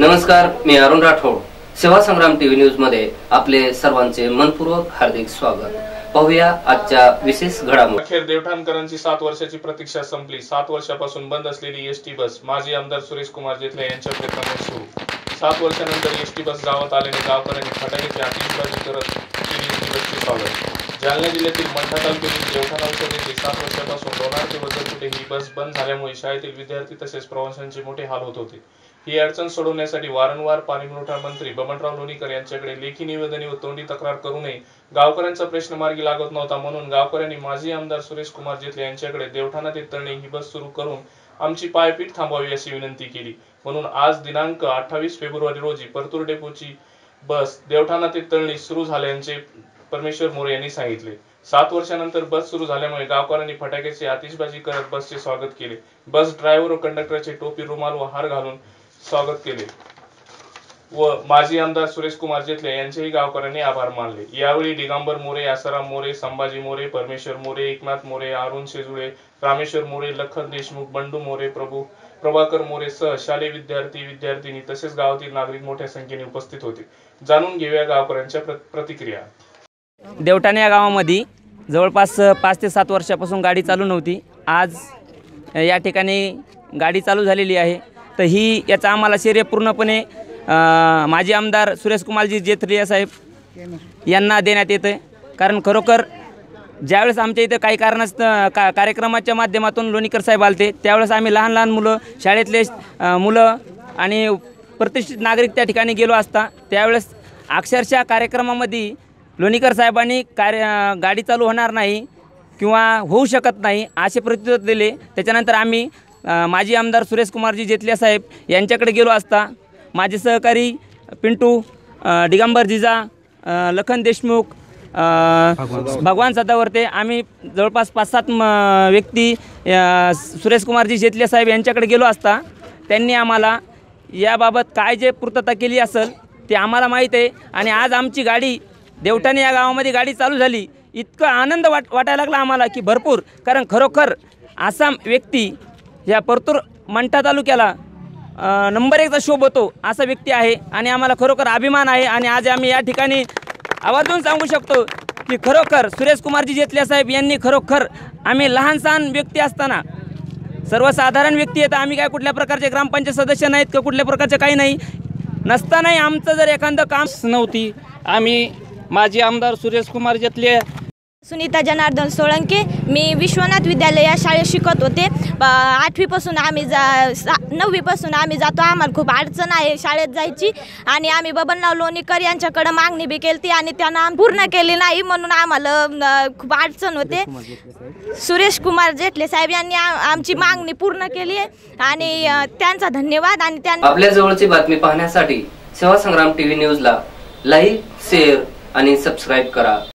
नमस्कार मी अरुण राठोड. सेवा संग्राम टीव्ही न्यूजमध्ये आपले सर्वांचे मनपूर्वक हार्दिक स्वागत. पाहूया आजच्या विशेष घडामोडी. अखेर देवठाणकरांची सात वर्षाची प्रतीक्षा संपली. सात वर्षापासून बंद असलेली एसटी बस माजी आमदार सुरेश कुमार जेथले यांच्या प्रयत्नाने सुरू. सात वर्षानंतर एसटी बस गावात आल्याने गावकऱ्यांनी फटाक्याची आतिषबाजी करत केली एसटी स्वागत जालना जिल्ह्यातील मंठा तालुक्यातील देवठाण औषध येथे सात वर्षापासून लोणार ते वजरकुटे ही बस बंद झाल्यामुळे शाळेतील विद्यार्थी तसेच प्रवाशांचे मोठे हाल होत होते. ही अडचण सोडवण्यासाठी वारंवार पाणीपुरवठा मंत्री बबनराव लोणीकर यांच्याकडे लेखी निवेदने व तोंडी तक्रार करूनही गावकऱ्यांचा प्रश्न मार्गी लागत नव्हता म्हणून गावकऱ्यांनी माजी आमदार सुरेश कुमार जेथले यांच्याकडे देवठाणा ते तळणी ही बस सुरू करून आमची पायपीट थांबवावी अशी विनंती केली. म्हणून आज दिनांक अठ्ठावीस फेब्रुवारी रोजी परतूर डेपोची बस देवठाणा ते तळणी सुरू झाल्याचे परमेश्वर मोरे यांनी सांगितले. सात वर्षानंतर बस सुरू झाल्यामुळे गावकऱ्यांनी फटाक्याची आतिषबाजी करत बसचे स्वागत केले. बस ड्रायव्हर व कंडक्टरचे टोपी रुमाल व हार घालून स्वागत केले. व माजी आमदार सुरेश कुमार जेथले यांचेही गावकऱ्यांनी आभार मानले. यावेळी दिगंबर मोरे आसाराम मोरे संभाजी मोरे परमेश्वर मोरे एकनाथ मोरे अरुण शेजुळे रामेश्वर मोरे लखन देशमुख बंडू मोरे प्रभू प्रभाकर मोरे सह शालेय विद्यार्थी विद्यार्थिनी तसेच गावातील नागरिक मोठ्या संख्येने उपस्थित होते. जाणून घेऊया गावकऱ्यांच्या प्र- प्रतिक्रिया. देवठाणे या गावामध्ये जवळपास पाच ते सात वर्षापासून गाडी चालू नव्हती. आज या ठिकाणी गाडी चालू झालेली आहे. तर ही याचा आम्हाला श्रेय पूर्णपणे माजी आमदार सुरेशकुमारजी जेथरिया साहेब यांना देण्यात येतं आहे कारण खरोखर ज्यावेळेस आमच्या इथं काही कारणास्त का कार्यक्रमाच्या माध्यमातून लोणीकर साहेब आलते त्यावेळेस आम्ही लहान लहान मुलं शाळेतले मुलं आणि प्रतिष्ठित नागरिक त्या ठिकाणी गेलो असता त्यावेळेस अक्षरशः कार्यक्रमामध्ये लोणीकर साहेबांनी कार्य गाडी चालू होणार नाही किंवा होऊ शकत नाही असे प्रतिरोध दिले. त्याच्यानंतर आम्ही माजी आमदार सुरेश कुमारजी जेतले साहेब यांच्याकडे गेलो असता. माझे सहकारी पिंटू डिगंबर दिगंबर जिजा लखन देशमुख भगवान सदावर्ते आम्ही जवळपास पाच सात म व्यक्ती सुरेशकुमारजी सुरेश कुमारजी साहेब यांच्याकडे गेलो असता. त्यांनी आम्हाला याबाबत काय जे पूर्तता केली असेल ते आम्हाला माहीत आहे आणि आज आमची गाडी देवठाणे या गावामध्ये गाडी चालू झाली. इतका आनंद वाट वाटायला लागला आम्हाला की भरपूर. कारण खरोखर आसाम व्यक्ती या परतूर मंठा तालुक्याला नंबर एकचा शोभ होतो असा व्यक्ती आहे आणि आम्हाला खरोखर अभिमान आहे आणि आज आम्ही या ठिकाणी आवर्जून सांगू शकतो की खरोखर सुरेश कुमारजी जेतले साहेब यांनी खरोखर आम्ही लहान सहान व्यक्ती असताना सर्वसाधारण व्यक्ती आहेत आम्ही काय कुठल्या प्रकारचे ग्रामपंचायत सदस्य नाहीत का कुठल्या प्रकारचे काही नाही. नसतानाही आमचं जर एखादं काम नव्हती. आम्ही माजी आमदार सुरेश कुमार जेतले सुनीता जनार्दन सोळंके. मी विश्वनाथ विद्यालय या शाळेत शिकत होते. आठवीपासून आम्ही जा सा नववीपासून आम्ही जातो. आम्हाला खूप अडचण आहे शाळेत जायची. आणि आम्ही बबनराव लोणीकर यांच्याकडं मागणी बी केली आणि त्यांना पूर्ण केली नाही म्हणून आम्हाला खूप अडचण होते. सुरेश कुमार जेटले साहेब यांनी आमची मागणी पूर्ण केली आहे. आणि त्यांचा धन्यवाद आणि त्यांनी आपल्या जवळची बातमी पाहण्यासाठी सेवा संग्राम टीव्ही न्यूजला लाईक शेअर आणि सबस्क्राईब करा.